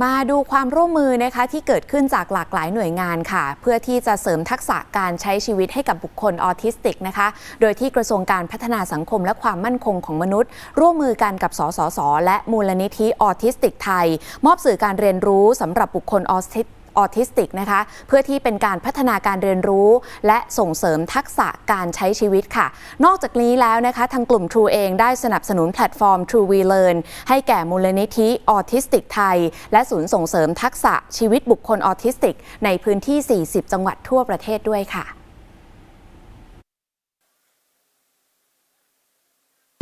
มาดูความร่วมมือนะคะที่เกิดขึ้นจากหลากหลายหน่วยงานค่ะ เพื่อที่จะเสริมทักษะการใช้ชีวิตให้กับบุคคลออทิสติกนะคะ โดยที่กระทรวงการพัฒนาสังคมและความมั่นคงของมนุษย์ ร่วมมือกันกับสสส และมูลนิธิออทิสติกไทย มอบสื่อการเรียนรู้สำหรับบุคคลออทิส ออทิสติกนะคะ เพื่อที่เป็นการพัฒนาการเรียนรู้ และส่งเสริมทักษะการใช้ชีวิตค่ะ นอกจากนี้แล้วนะคะ ทางกลุ่ม True เองได้สนับสนุนแพลตฟอร์ม True We Learn ให้แก่มูลนิธิออทิสติกไทย และศูนย์ส่งเสริมทักษะชีวิตบุคคลออทิสติก ในพื้นที่ 40 จังหวัดทั่วประเทศด้วยค่ะ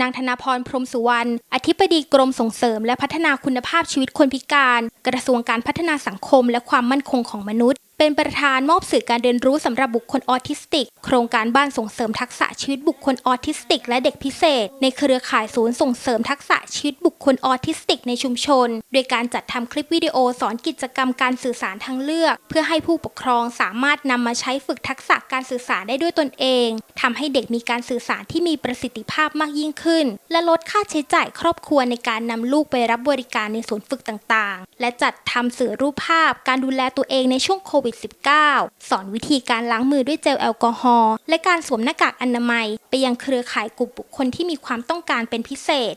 นางธนาพรพรมสุวรรณ อธิบดีกรมส่งเสริม และพัฒนาคุณภาพชีวิตคนพิการ กระทรวงการพัฒนาสังคม และความมั่นคงของมนุษย์ เป็นประธานมอบสื่อการเรียนรู้สำหรับบุคคลออทิสติก โครงการบ้านส่งเสริมทักษะชีวิตบุคคลออทิสติก และเด็กพิเศษ ในเครือข่ายศูนย์ส่งเสริมทักษะชีวิตบุคคลออทิสติก ในชุมชน โดยการจัดทำคลิปวิดีโอสอนกิจกรรมการสื่อสารทางเลือก เพื่อให้ผู้ปกครองสามารถนำมาใช้ฝึกทักษะการสื่อสารได้ด้วยตนเองทำให้เด็กมีการสื่อสารที่มีประสิทธิภาพมากยิ่งขึ้น และลดค่าใช้จ่ายครอบครัวในการนำลูกไปรับบริการในศูนย์ฝึกต่างๆ และจัดทำสื่อรูปภาพ การดูแลตัวเองในช่วงโควิด -19 สอนวิธีการล้างมือด้วยเจลแอลกอฮอล์และการสวมหน้ากากอนามัย ไปยังเครือข่ายกลุ่มบุคคลที่มีความต้องการเป็นพิเศษ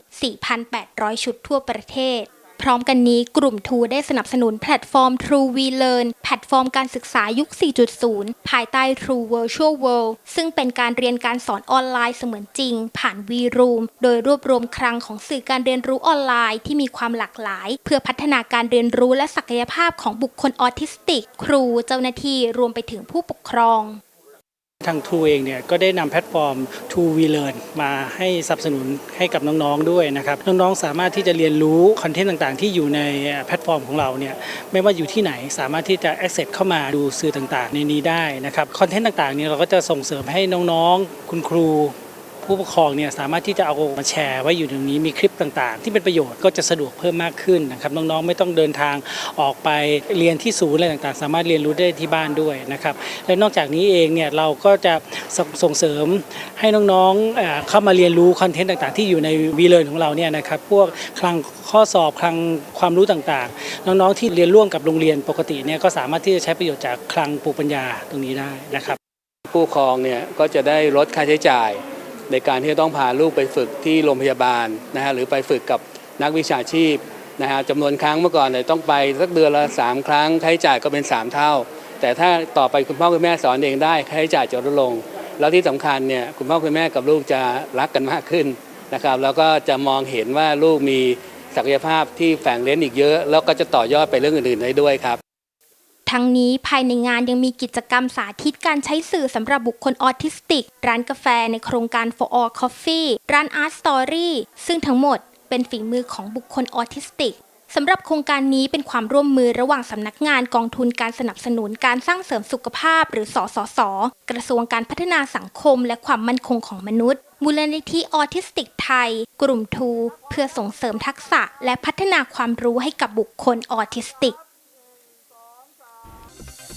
4,800 ชุดทั่วประเทศ พร้อมกันนี้กลุ่มทูได้สนับสนุนแพลตฟอร์ม True We Learn แพลตฟอร์มการศึกษายุค 4.0 ภายใต้ True Virtual World ซึ่งเป็นการเรียนการสอนออนไลน์เสมือนจริง ผ่าน V-Room โดยรวบรวมคลังของสื่อการเรียนรู้ออนไลน์ที่มีความหลากหลาย เพื่อพัฒนาการเรียนรู้และศักยภาพของบุคคลออทิสติก ครู เจ้าหน้าที่รวมไปถึงผู้ปกครอง ทางทูเองเนี่ยก็ได้นำแพลตฟอร์ม t ูวีเล a r n มาให้สนับสนุนให้กับน้องๆด้วยนะครับ น้องๆสามารถที่จะเรียนรู้คอนเทนต์ต่างๆ ที่อยู่ในแพลตฟอร์มของเราเนี่ยไม่ว่าอยู่ที่ไหนสามารถที่จะ access เข้ามาดูสื่อต่างๆ ในนี้ได้นะครับคอนเทนต์ต่างๆเนี่ยเราก็จะส่งเสริมให้น้องๆ คุณครู ผู้ปกครองเนี่ยสามารถที่จะเอามาแชร์ไว้อยู่ตรงนี้มีคลิปต่างๆ ที่เป็นประโยชน์ก็จะสะดวกเพิ่มมากขึ้นนะครับน้องๆไม่ต้องเดินทางออกไปเรียนที่ศูนย์อะไรต่างๆ สามารถเรียนรู้ได้ที่บ้านด้วยนะครับและนอกจากนี้เองเนี่ยเราก็จะส่งส่งเสริมให้น้องๆเอเข้ามาเรียนรู้คอนเทนต์ต่างๆ ที่อยู่ในวีเลนของเราเนี่ยนะครับพวกคลังข้อสอบคลังความรู้ต่างๆ น้องๆที่เรียนร่วมกับโรงเรียนปกติเนี่ยก็สามารถที่จะใช้ประโยชน์จากคลังปูปัญญาตรงนี้ได้นะครับผู้ปกครองเนี่ยก็จะได้ลดค่าใช้จ่าย ในการที่จะต้องพาลูกไปฝึกที่โรงพยาบาลนะฮะหรือไปฝึกกับนักวิชาชีพนะฮะจำนวนครั้งเมื่อก่อนเนี่ยต้องไปสักเดือนละ 3 ครั้งค่าใช้จ่ายก็เป็น 3 เท่า แต่ถ้าต่อไปคุณพ่อคุณแม่สอนเองได้ค่าใช้จ่ายจะลดลง แล้วที่สำคัญเนี่ยคุณพ่อคุณแม่กับลูกจะรักกันมากขึ้นนะครับแล้วก็จะมองเห็นว่าลูกมีศักยภาพที่แฝงเล่นอีกเยอะ แล้วก็จะต่อยอดไปเรื่องอื่นๆได้ด้วยครับ ทั้งนี้ภายในงานยังมีกิจกรรมสาธิตการใช้สื่อสำหรับบุคคลออทิสติก ร้านกาแฟในโครงการ For All Coffee ร้าน Art Story ซึ่งทั้งหมดเป็นฝีมือของบุคคลออทิสติกสำหรับโครงการนี้เป็นความร่วมมือระหว่างสำนักงานกองทุนการสนับสนุนการสร้างเสริมสุขภาพ หรือสสสกระทรวงการพัฒนาสังคม และความมั่นคงของมนุษย์ มูลนิธิออทิสติกไทย กลุ่มทู เพื่อส่งเสริมทักษะ และพัฒนาความรู้ให้กับบุคคลออทิสติก